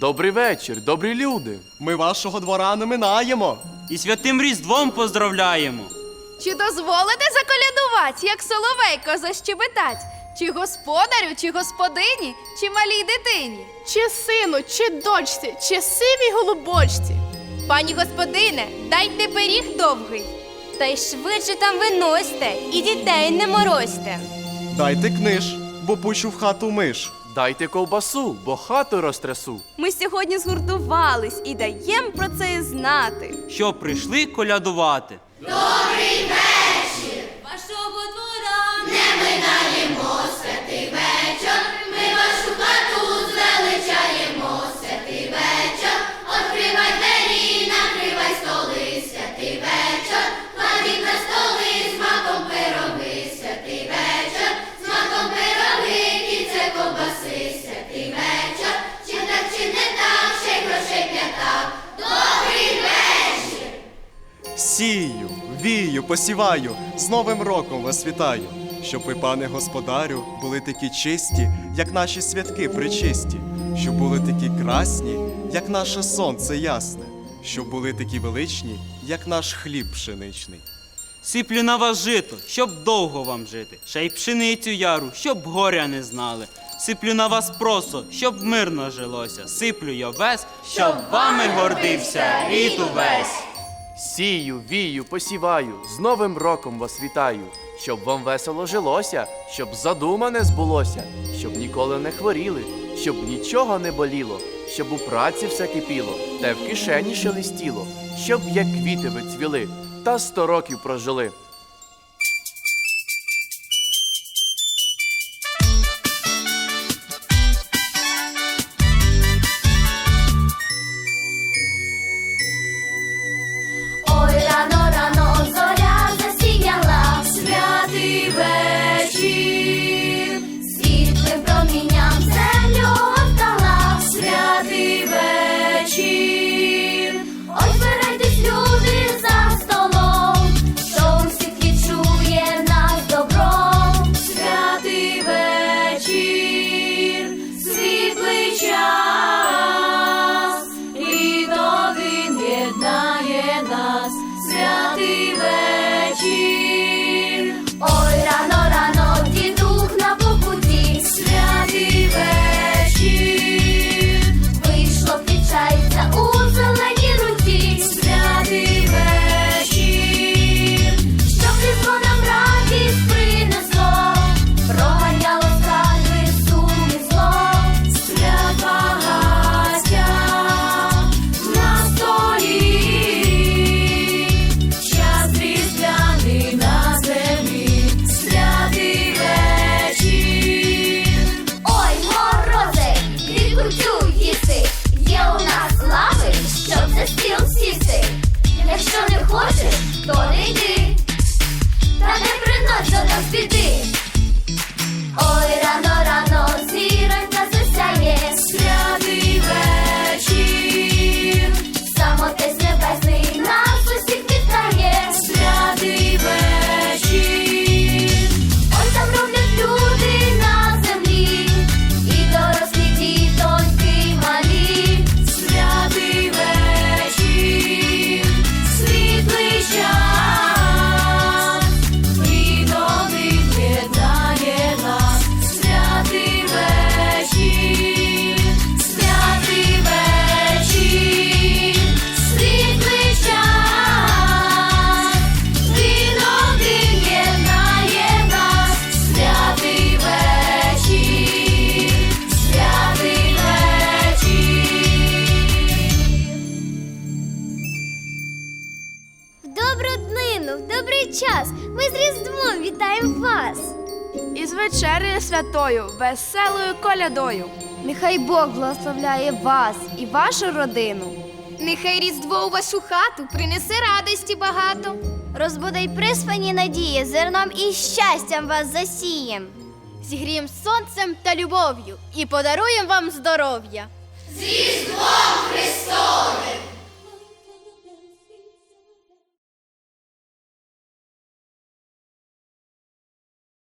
Добрий вечір, добрі люди. Ми вашого двора не минаємо. І святим Різдвом поздравляємо. Чи дозволите заколядувати, як соловейко защебетать? Чи господарю, чи господині, чи малій дитині? Чи сину, чи дочці, чи сивій голубочці. Пані господине, дайте пиріг довгий. Та й швидше там виносьте і дітей не морозьте. Дайте книж, бо пущу в хату миш. Дайте ковбасу, бо хату розтрясу. Ми сьогодні згуртувались і даєм про це знати. Що прийшли колядувати. Вашого двора не Сію, вію, посіваю, з Новим роком вас вітаю. Щоб ви, пане господарю, були такі чисті, як наші святки причисті, щоб були такі красні, як наше сонце ясне, щоб були такі величні, як наш хліб пшеничний. Сиплю на вас жито, щоб довго вам жити. Ще й пшеницю яру, щоб горя не знали. Сиплю на вас просо, щоб мирно жилося. Сиплю я вес, щоб вами гордився рід увесь. Сію, вію, посіваю, з Новим роком вас вітаю. Щоб вам весело жилося, щоб задумане збулося, щоб ніколи не хворіли, щоб нічого не боліло, щоб у праці все кипіло, та в кишені шелестіло, щоб як квіти ви цвіли, та сто років прожили. нас біди. Ой, добру днину, в добрий час. Ми з Різдвом вітаємо вас. І з вечерею святою, веселою колядою. Нехай Бог благословляє вас і вашу родину. Нехай різдво у вашу хату принесе радості багато. Розбудай приспані надії, зерном і щастям вас засієм. Зігрієм сонцем та любов'ю і подаруємо вам здоров'я. З Різдвом Христовим!